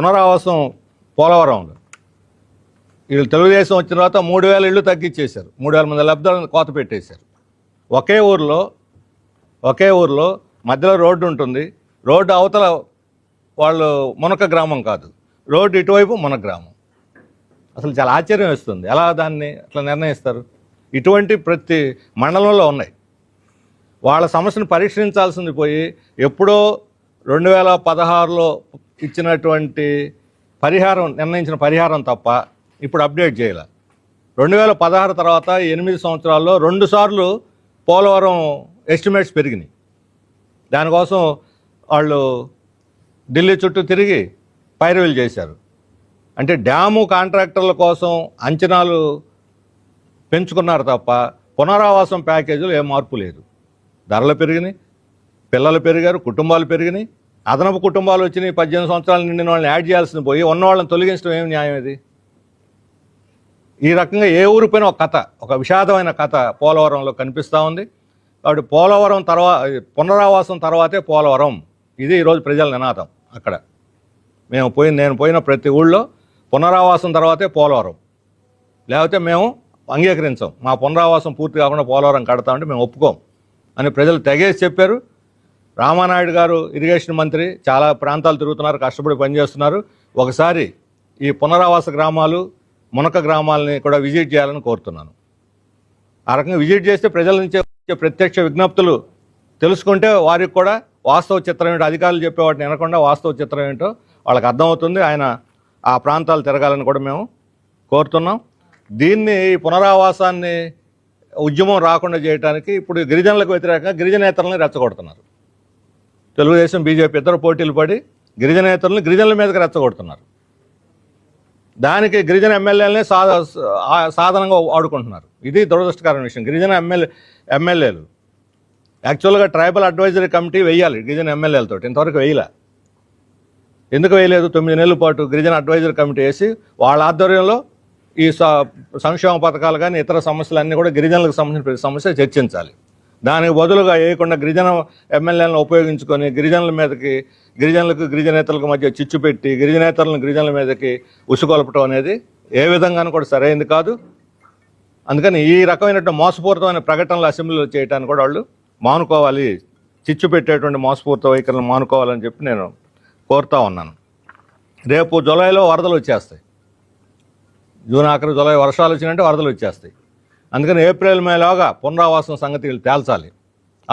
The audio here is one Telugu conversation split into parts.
పునరావాసం పోలవరంలో వీళ్ళు తెలుగుదేశం వచ్చిన తర్వాత మూడు వేల ఇళ్ళు తగ్గించేశారు. మూడు వేల మంది లబ్ధాలను కోత పెట్టేశారు. ఒకే ఊర్లో ఒకే ఊరిలో మధ్యలో రోడ్డు ఉంటుంది. రోడ్డు అవతల వాళ్ళు మునక గ్రామం కాదు. రోడ్డు ఇటువైపు మన గ్రామం. అసలు చాలా ఆశ్చర్యం వేస్తుంది. ఎలా దాన్ని అట్లా నిర్ణయిస్తారు? ఇటువంటి ప్రతి మండలంలో ఉన్నాయి. వాళ్ళ సమస్యను పరీక్షించాల్సింది పోయి ఎప్పుడో రెండు వేల పదహారులో ఇచ్చినటువంటి పరిహారం నిర్ణయించిన పరిహారం తప్ప ఇప్పుడు అప్డేట్ చేయాల. రెండు వేల పదహారు తర్వాత ఎనిమిది సంవత్సరాల్లో రెండుసార్లు పోలవరం ఎస్టిమేట్స్ పెరిగినాయి. దానికోసం వాళ్ళు ఢిల్లీ చుట్టూ తిరిగి పైరవీలు చేశారు. అంటే డ్యాము కాంట్రాక్టర్ల కోసం అంచనాలు పెంచుకున్నారు తప్ప పునరావాసం ప్యాకేజీలో ఏ మార్పు లేదు. ధరలు పెరిగినాయి పిల్లలు పెరిగారు కుటుంబాలు పెరిగినాయి అదనపు కుటుంబాలు వచ్చినాయి పద్దెనిమిది సంవత్సరాలు నిండిన వాళ్ళని యాడ్ చేయాల్సింది పోయి ఉన్నవాళ్ళని తొలగించడం ఏం న్యాయం ఇది? ఈ రకంగా ఏ ఊరి పైన ఒక కథ ఒక విషాదమైన కథ పోలవరంలో కనిపిస్తూ ఉంది. కాబట్టి పోలవరం తర్వాత పునరావాసం తర్వాతే పోలవరం. ఇది ఈరోజు ప్రజల నినాదం అక్కడ. మేము పోయిన నేను పోయిన ప్రతి ఊళ్ళో పునరావాసం తర్వాతే పోలవరం. లేకపోతే మేము అంగీకరించాం. మా పునరావాసం పూర్తి కాకుండా పోలవరం కడతామంటే మేము ఒప్పుకోం అని ప్రజలు తెగేసి చెప్పారు. రామానాయుడు గారు ఇరిగేషన్ మంత్రి చాలా ప్రాంతాలు తిరుగుతున్నారు కష్టపడి పనిచేస్తున్నారు. ఒకసారి ఈ పునరావాస గ్రామాలు మునక గ్రామాలని కూడా విజిట్ చేయాలని కోరుతున్నాను. ఆ రకంగా విజిట్ చేస్తే ప్రజల నుంచి వచ్చే ప్రత్యక్ష విజ్ఞప్తులు తెలుసుకుంటే వారికి కూడా వాస్తవ చిత్రం ఏంటో అధికారులు చెప్పే వాటిని వినకుండా వాస్తవ చిత్రం ఏంటో వాళ్ళకి అర్థమవుతుంది. ఆయన ఆ ప్రాంతాలు తిరగాలని కూడా మేము కోరుతున్నాం. దీన్ని ఈ పునరావాసాన్ని ఉద్యమం రాకుండా చేయడానికి ఇప్పుడు గిరిజనులకు వ్యతిరేకంగా గిరిజనేతలను రెచ్చగొడుతున్నారు. తెలుగుదేశం బీజేపీ ఇద్దరు పోటీలు పడి గిరిజనేతలను గిరిజనుల మీదకి రెచ్చగొడుతున్నారు. దానికి గిరిజన ఎమ్మెల్యేలనే సాధ సాధనంగా వాడుకుంటున్నారు. ఇది దురదృష్టకరమైన విషయం. గిరిజన ఎమ్మెల్యే ఎమ్మెల్యేలు. యాక్చువల్గా ట్రైబల్ అడ్వైజరీ కమిటీ వేయాలి గిరిజన ఎమ్మెల్యేలతో ఇంతవరకు వేయలే ఎందుకు వేయలేదు తొమ్మిది నెలల పాటు గిరిజన అడ్వైజరీ కమిటీ వేసి వాళ్ళ ఆధ్వర్యంలో ఈ స- సంక్షేమ పథకాలు కానీ ఇతర సమస్యలన్నీ కూడా గిరిజనులకు సంబంధించిన ప్రతి సమస్య చర్చించాలి. దానికి బదులుగా వేయకుండా గిరిజన ఎమ్మెల్యేలను ఉపయోగించుకొని గిరిజనుల మీదకి గిరిజనులకు గిరిజనేతలకు మధ్య చిచ్చు పెట్టి గిరిజనేతలను గిరిజనుల మీదకి ఉసుకొల్పటం అనేది ఏ విధంగానూ కూడా సరైనది కాదు. అందుకని ఈ రకమైనటువంటి మోసపూరితమైన ప్రకటనలు అసెంబ్లీలో చేయడానికి కూడా వాళ్ళు మానుకోవాలి. చిచ్చు పెట్టేటువంటి మోసపూరిత వైఖరులను మానుకోవాలని చెప్పి నేను కోరుతా ఉన్నాను. రేపు జులైలో వరదలు వచ్చేస్తాయి. జూన్ ఆఖరి జులై వర్షాలు వచ్చినంటే వరదలు వచ్చేస్తాయి. అందుకని ఏప్రిల్ మేలోగా పునరావాసం సంగతి వీళ్ళు తేల్చాలి.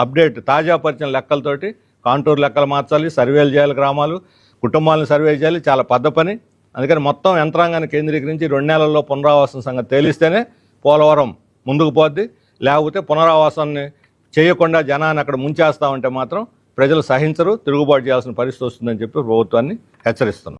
అప్డేట్ తాజా పరిచిన లెక్కలతోటి కాంటూర్ లెక్కలు మార్చాలి సర్వేలు చేయాలి గ్రామాలు కుటుంబాలను సర్వే చేయాలి చాలా పెద్ద పని. అందుకని మొత్తం యంత్రాంగాన్ని కేంద్రీకరించి రెండు నెలల్లో పునరావాసం సంగతి తేలిస్తేనే పోలవరం ముందుకు పోద్ది. లేకపోతే పునరావాసాన్ని చేయకుండా జనాన్ని అక్కడ ముంచేస్తామంటే మాత్రం ప్రజలు సహించరు తిరుగుబాటు చేయాల్సిన పరిస్థితి వస్తుందని చెప్పి ప్రభుత్వాన్ని హెచ్చరిస్తున్నాం.